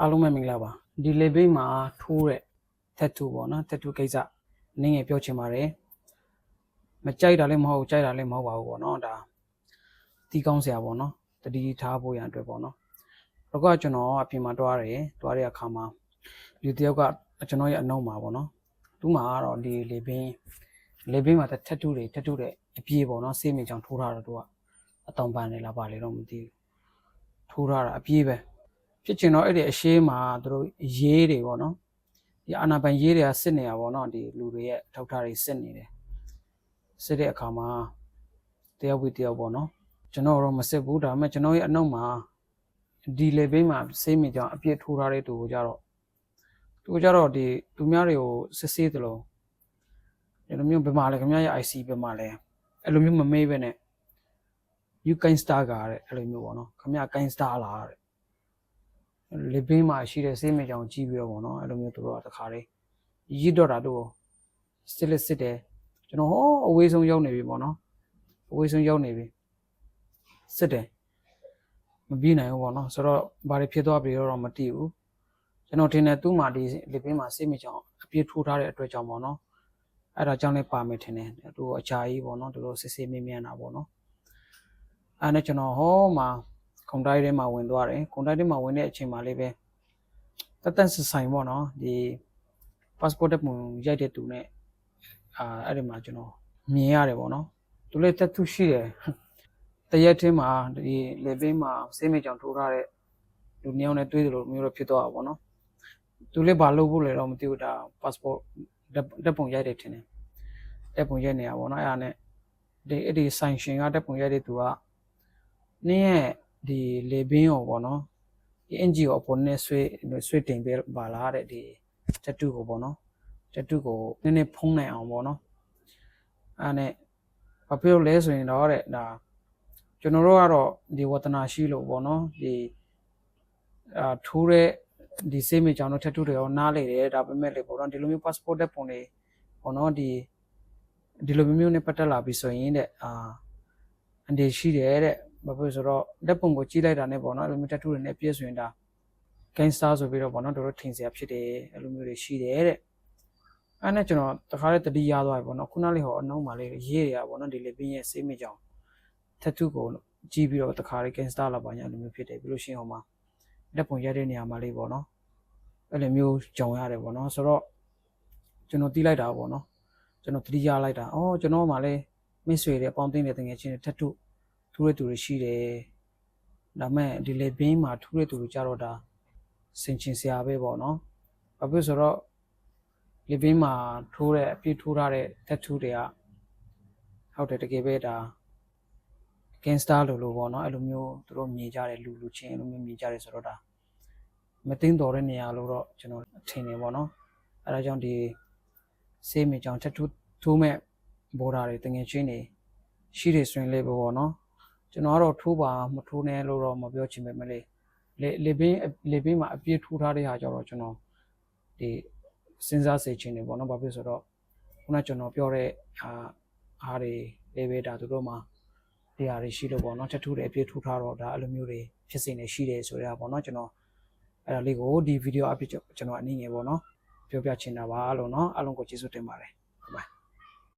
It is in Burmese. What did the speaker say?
အားလုံးပဲမင်္ဂလာပါဒီလေဘေးမှာထိုးတဲ့ tattoo ပေါ့နော် tattoo ကိစ္စနင်းငယ်ပြောချင်ပါတယ်မကြိုက်တာလည်းမဟုတ်ကြိုက်တာလည်းမဟုတ်ပါဘူးပေါ့နော်ဒါတီးကောင်းစရာပေါ့နော်တတိထားဖို့ရန်အတွက်ပေါ့နော်တော့ကကျွန်တော်အပြင်မှာတွားတယ်တွားတဲ့အခါမှာလူတစ်ယောက်ကကျွန်တော်ရဲ့အနှုံမှာပေါ့နော်သူ့မှာကတော့ဒီလေဘင်းလေဘင်းမှာ tattoo တွေ tattoo တွေအပြည့်ပေါ့နော်စေးမြင်ချောင်ထိုးထားတော့သူကအတောင်ပန်နေလားပါလေတော့မသိဘူးထိုးထားတာအပြည့်ပဲ ဖြစ်ချင်တော့အဲ့ဒီအရှိမှာသူတို့ရေးတွေပေါ့နော်ဒီအာနာပိုင်ရေးတွေကစစ်နေတာပေါ့နော်ဒီလူတွေရဲ့ထောက်ထားတွေစစ်နေတယ်စစ်တဲ့အခါမှာတယောက်ပြီးတယောက်ပေါ့နော်ကျွန်တော်တော့မစစ်ဘူးဒါပေမဲ့ကျွန်တော်ရဲ့အနောက်မှာဒီလေဘေးမှာစေးမိကြောင်အပြည့်ထိုးထားတဲ့သူကိုကြတော့သူကကြတော့ဒီသူများတွေကိုစစ်ဆေးတယ်လို့ဒီလိုမျိုးဘယ်မှာလဲခင်ဗျားရဲ့ IC ဘယ်မှာလဲအဲ့လိုမျိုးမမေးပဲနဲ့ you can star ကတဲ့အဲ့လိုမျိုးပေါ့နော်ခင်ဗျား can star လားတဲ့ လေဘင်းမှာရှိတဲ့ဆေးမေကြောင်ကြီးပြီးတော့ဗောနော်အဲ့လိုမျိုးသူတို့ကတခါလေးရစ်တော့တာတို့စစ်လက်စစ်တယ်ကျွန်တော်ဟောအဝေးဆုံးရောက်နေပြီဗောနော်အဝေးဆုံးရောက်နေပြီစစ်တယ်မပြီးနိုင်ဘူးဗောနော်ဆိုတော့ဘာတွေဖြစ်သွားပြီတော့မသိဘူးကျွန်တော်ထင်တယ်သူ့မှာဒီလေဘင်းမှာဆေးမေကြောင်အပြည့်ထိုးထားတဲ့အတွက်ကြောင့်ဗောနော်အဲ့ဒါကြောင့်လည်းပါမယ်ထင်တယ်သူအချာကြီးဗောနော်သူတို့စစ်စစ်မြင်မြင်တာဗောနော်အဲ့နဲ့ကျွန်တော်ဟောမှာ ကွန်တိုက်ထဲမှာဝင်သွားတယ်ကွန်တိုက်ထဲမှာဝင်တဲ့အချိန်မှာလေးပဲတက်တက်ဆဆိုင်ပေါ့နော်ဒီ passport တက်ပုံရိုက်တဲ့သူနဲ့အာအဲ့ဒီမှာကျွန်တော်မြင်ရတယ်ပေါ့နော်သူလည်းတက်သူရှိတယ်တရက်ချင်းမှာဒီလေဘင်းမှာစေးမေကြောင်ထိုးထားတဲ့လူနှစ်ယောက်နဲ့တွေ့တယ်လို့မျိုးတော့ဖြစ်သွားတာပေါ့နော်သူလည်းဘာလုပ်ဖို့လဲတော့မသိဘူးဒါ passport တက်ပုံရိုက်တယ်ထင်တယ်တက်ပုံရိုက်နေတာပေါ့နော်အဲ့ဒါနဲ့ဒီအဲ့ဒီ sanction ကတက်ပုံရိုက်တဲ့သူကနင်းရဲ့ ဒီလေဘင်းရောပေါ့နော်ဒီ NGO အပေါ်နဲ့ဆွေးဆွေးတင်ပေးပါလားတဲ့ဒီတတူကိုပေါ့နော်တတူကိုနည်းနည်းဖုံးနိုင်အောင်ပေါ့နော်အဲ့နဲ့ဘာဖြစ်လို့လဲဆိုရင်တော့တဲ့ဒါကျွန်တော်တို့ကတော့ဒီဝတ္တနာရှိလို့ပေါ့နော်ဒီအာထိုးတဲ့ဒီစေးမေကြောင်တို့ထက်တူတွေရောနားလေတယ်ဒါပေမဲ့လေပေါ့နော်ဒီလိုမျိုး passport တဲ့ပုံတွေပေါ့နော်ဒီဒီလိုမျိုးနဲ့ပတ်သက်လာပြီဆိုရင်တဲ့အာအန်ဒီရှိတယ်တဲ့ ဘာဖြစ်ဆိုတော့လက်ပုံကိုကြီးလိုက်တာနဲ့ပေါ့နော်အဲ့လိုမျိုးတတူတွေနဲ့ပြည့်ဆိုရင်ဒါဂိမ်းစတာဆိုပြီးတော့ပေါ့နော်တို့တို့ထင်စရာဖြစ်တယ်အဲ့လိုမျိုးတွေရှိတယ်တဲ့အဲ့နဲ့ကျွန်တော်တခါလေးတတိရသွားပြီပေါ့နော်ခုနလေးဟောအနှုံးမှာလေးရေးရပေါ့နော်ဒီလေပင်းရဲ့စေးမကြောင်ထတူကိုကြီးပြီးတော့တခါလေးဂိမ်းစတာလာပါညာအဲ့လိုမျိုးဖြစ်တယ်ပြီးလို့ရှိရင်ဟောမှာလက်ပုံရတဲ့နေရာမှာလေးပေါ့နော်အဲ့လိုမျိုးကြောင်ရတယ်ပေါ့နော်ဆိုတော့ကျွန်တော်တီးလိုက်တာပေါ့နော်ကျွန်တော်တတိရလိုက်တာအော်ကျွန်တော်မှလည်းမစ်ဆွေတဲ့အပေါင်းသိတဲ့တငယ်ချင်းတွေထတူ ထူးတဲ့သူတွေရှိတယ်ဒါမဲ့ဒီလေဘင်းမှာထူးတဲ့သူတွေကြတော့ဒါစင်ချင်စရာပဲပေါ့နော်ဘာဖြစ်ဆိုတော့လေဘင်းမှာထိုးတဲ့အပြည့်ထိုးထားတဲ့ tattoo တွေကဟုတ်တယ်တကယ်ပဲဒါ gangster လို့လို့ပေါ့နော်အဲ့လိုမျိုးသူတို့မြင်ကြတယ်လူလူချင်းအဲ့လိုမျိုးမြင်ကြတယ်ဆိုတော့ဒါမသိတော်တဲ့နေရာလို့တော့ကျွန်တော်ထင်တယ်ပေါ့နော်အဲ့ဒါကြောင့်ဒီစေးမြေကြောင် tattoo ထိုးမဲ့ border တွေတငယ်ချင်းတွေရှိတယ်ဆိုရင်လေးပဲပေါ့နော် ကျွန်တော်ကတော့ထိုးပါမထိုးနဲ့လို့တော့မပြောချင်ပေမဲ့လေလေလေဘင်းလေဘင်းမှာအပြည့်ထိုးထားတဲ့ဟာကြတော့ကျွန်တော်ဒီစဉ်းစားစေချင်တယ်ပေါ့နော်ဘာဖြစ်ဆိုတော့ခုနကျွန်တော်ပြောတဲ့အာအားတွေလေဘေးဒါသူတို့မှာဒီဟာတွေရှိလို့ပေါ့နော်ထထူးတယ်အပြည့်ထိုးထားတော့ဒါအဲ့လိုမျိုးတွေဖြစ်စဉ်တွေရှိတယ်ဆိုတော့ပေါ့နော်ကျွန်တော်အဲ့ဒါလေးကိုဒီဗီဒီယိုအပြည့်ကျွန်တော်အနေငယ်ပေါ့နော်ပြောပြချင်တာပါလို့နော်အားလုံးကိုကျေးဇူးတင်ပါတယ်